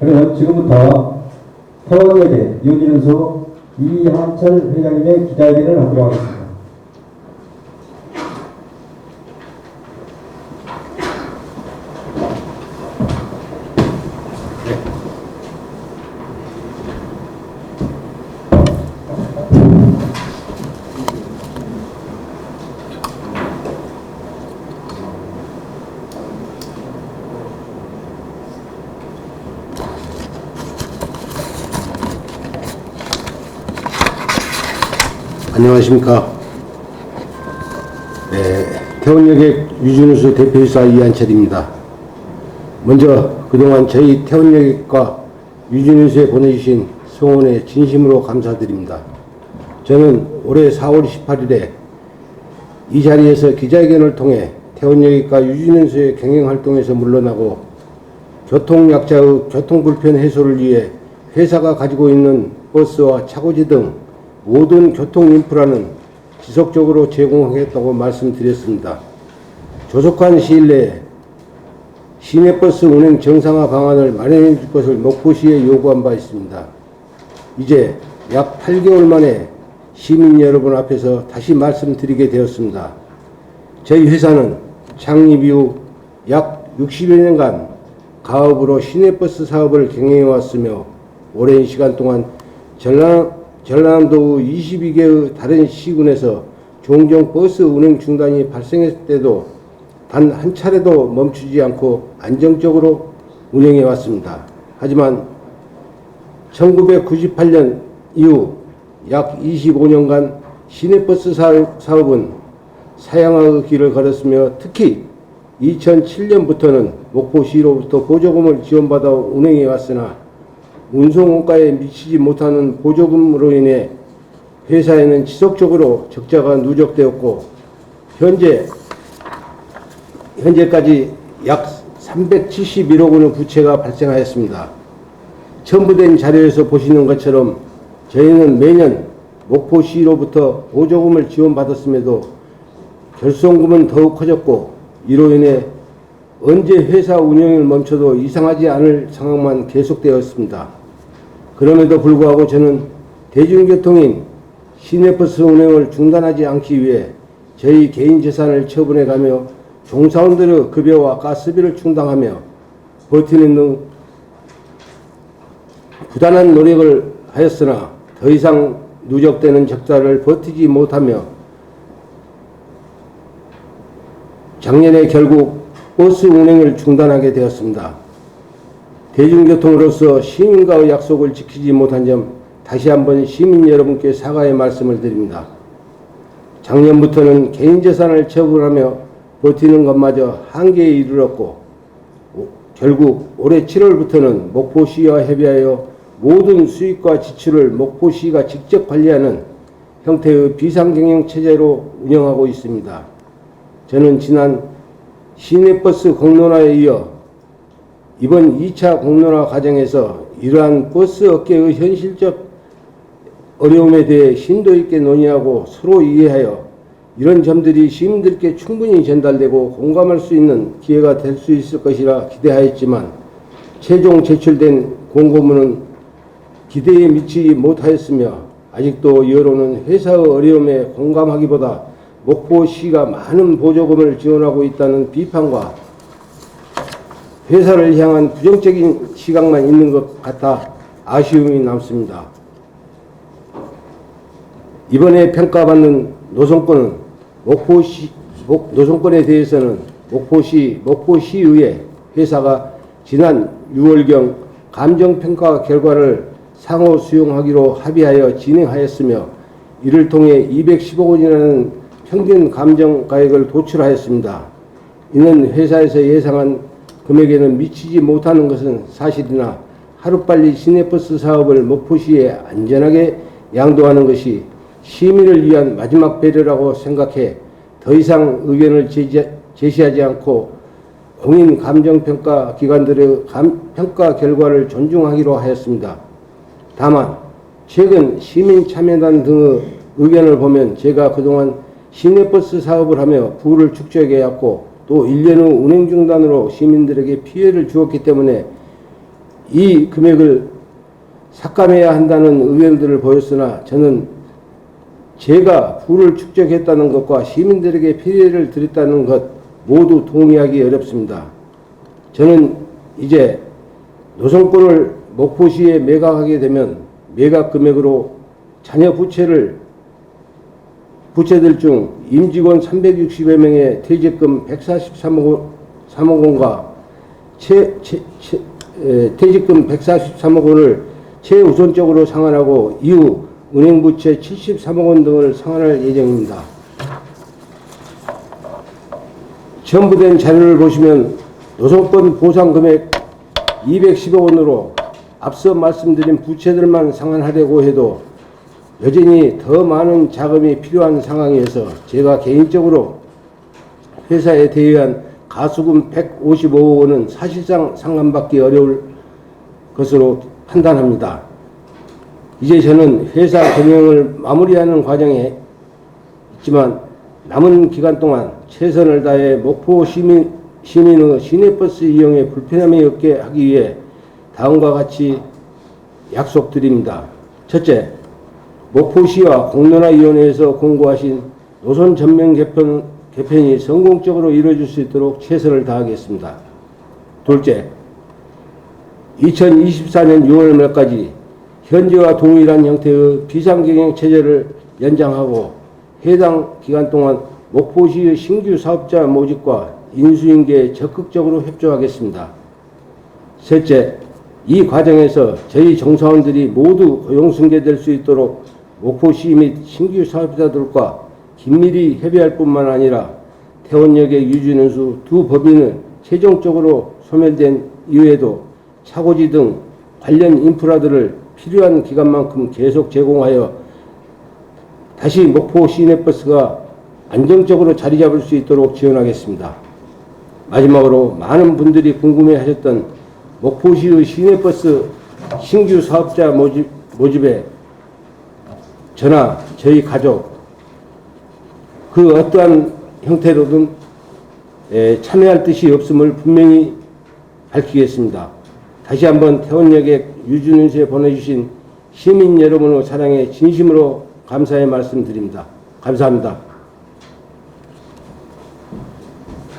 그러면 지금부터 태원역의 유진수 이한철 회장님의 기자회견을 하도록 하겠습니다. 안녕하십니까. 네, 태원역의 유진우수 대표이사 이한철입니다. 먼저 그동안 저희 태원역과 유진우수에 보내주신 성원에 진심으로 감사드립니다. 저는 올해 4월 18일에 이 자리에서 기자회견을 통해 태원역과 유진우수의 경영활동에서 물러나고 교통약자의 교통불편 해소를 위해 회사가 가지고 있는 버스와 차고지 등 모든 교통 인프라는 지속적으로 제공하겠다고 말씀드렸습니다. 조속한 시일 내에 시내버스 운행 정상화 방안을 마련해 줄 것을 목포시에 요구한 바 있습니다. 이제 약 8개월 만에 시민 여러분 앞에서 다시 말씀드리게 되었습니다. 저희 회사는 창립 이후 약 60여 년간 가업으로 시내버스 사업을 경영해 왔으며 오랜 시간 동안 전남, 전라남도 22개의 다른 시군에서 종종 버스 운행 중단이 발생했을 때도 단 한 차례도 멈추지 않고 안정적으로 운행해 왔습니다. 하지만 1998년 이후 약 25년간 시내버스 사업- 사업은 사양화의 길을 걸었으며 특히 2007년부터는 목포시로부터 보조금을 지원받아 운행해 왔으나 운송원가에 미치지 못하는 보조금으로 인해 회사에는 지속적으로 적자가 누적되었고 현재 현재까지 약 371억 원의 부채가 발생하였습니다. 첨부된 자료에서 보시는 것처럼 저희는 매년 목포시로부터 보조금을 지원받았음에도 결손금은 더욱 커졌고 이로 인해 언제 회사 운영을 멈춰도 이상하지 않을 상황만 계속되었습니다. 그럼에도 불구하고 저는 대중교통인 시내버스 운행을 중단하지 않기 위해 저희 개인 재산을 처분해 가며 종사원들의 급여와 가스비를 충당하며 버티는 등 부단한 노력을 하였으나 더 이상 누적되는 적자를 버티지 못하며 작년에 결국 버스 운행을 중단하게 되었습니다. 대중교통으로서 시민과의 약속을 지키지 못한 점 다시 한번 시민 여러분께 사과의 말씀을 드립니다. 작년부터는 개인 재산을 처분하며 버티는 것마저 한계에 이르렀고 오- 결국 올해 7월부터는 목포시와 협의하여 모든 수익과 지출을 목포시가 직접 관리하는 형태의 비상경영 체제로 운영하고 있습니다. 저는 지난 시내버스 공론화에 이어 이번 2차 공론화 과정에서 이러한 버스 업계의 현실적 어려움에 대해 심도 있게 논의하고 서로 이해하여 이런 점들이 시민들께 충분히 전달되고 공감할 수 있는 기회가 될 수 있을 것이라 기대하였지만 최종 제출된 공고문은 기대에 미치지 못하였으며 아직도 여론은 회사의 어려움에 공감하기보다 목포시가 많은 보조금을 지원하고 있다는 비판과 회사를 향한 부정적인 시각만 있는 것 같아 아쉬움이 남습니다. 이번에 평가받는 노선권은 목포시 목- 노선권에 대해서는 목포시 목포시의회 회사가 지난 6월경 감정평가 결과를 상호 수용하기로 합의하여 진행하였으며 이를 통해 210억 원이라는 평균 감정 가액을 도출하였습니다. 이는 회사에서 예상한 금액에는 미치지 못하는 것은 사실이나 하루빨리 시내버스 사업을 목포시에 안전하게 양도하는 것이 시민을 위한 마지막 배려라고 생각해 더 이상 의견을 제시하지 않고 공인 감정평가 기관들의 감- 평가 결과를 존중하기로 하였습니다. 다만 최근 시민참여단 등의 의견을 보면 제가 그동안 시내버스 사업을 하며 부를 축적해 왔고 또 1년 후 운행 중단으로 시민들에게 피해를 주었기 때문에 이 금액을 삭감해야 한다는 의견들을 보였으나 저는 제가 부를 축적했다는 것과 시민들에게 피해를 드렸다는 것 모두 동의하기 어렵습니다. 저는 이제 노선권을 목포시에 매각하게 되면 매각 금액으로 자녀 부채를 부채들 중 임직원 360여 명의 퇴직금 143억 원, 3억 원과 채, 채, 채, 에, 퇴직금 143억 원을 최우선적으로 상환하고 이후 은행 부채 73억 원 등을 상환할 예정입니다. 첨부된 자료를 보시면 노선권 보상 금액 210억 원으로 앞서 말씀드린 부채들만 상환하려고 해도 여전히 더 많은 자금이 필요한 상황에서 제가 개인적으로 회사에 대여한 가수금 155억 원은 사실상 상환받기 어려울 것으로 판단합니다. 이제 저는 회사 경영을 마무리하는 과정에 있지만 남은 기간 동안 최선을 다해 목포 시민, 시민의 시내버스 이용에 불편함이 없게 하기 위해 다음과 같이 약속드립니다. 첫째, 목포시와 공론화위원회에서 공고하신 노선 전면 개편, 개편이 성공적으로 이루어질 수 있도록 최선을 다하겠습니다. 둘째, 2024년 6월 말까지 현재와 동일한 형태의 비상경영 체제를 연장하고 해당 기간 동안 목포시의 신규 사업자 모집과 인수인계에 적극적으로 협조하겠습니다. 셋째, 이 과정에서 저희 정사원들이 모두 고용 승계될 수 있도록 목포시 및 신규 사업자들과 긴밀히 협의할 뿐만 아니라 태원역의 유진은수 두 법인은 최종적으로 소멸된 이후에도 차고지 등 관련 인프라들을 필요한 기간만큼 계속 제공하여 다시 목포 시내버스가 안정적으로 자리 잡을 수 있도록 지원하겠습니다. 마지막으로 많은 분들이 궁금해 하셨던 목포시의 시내버스 신규 사업자 모집, 모집에 저나 저희 가족 그 어떠한 형태로든 에, 참여할 뜻이 없음을 분명히 밝히겠습니다. 다시 한번 태원역에 유준은수에 보내주신 시민 여러분의 사랑에 진심으로 감사의 말씀드립니다. 감사합니다.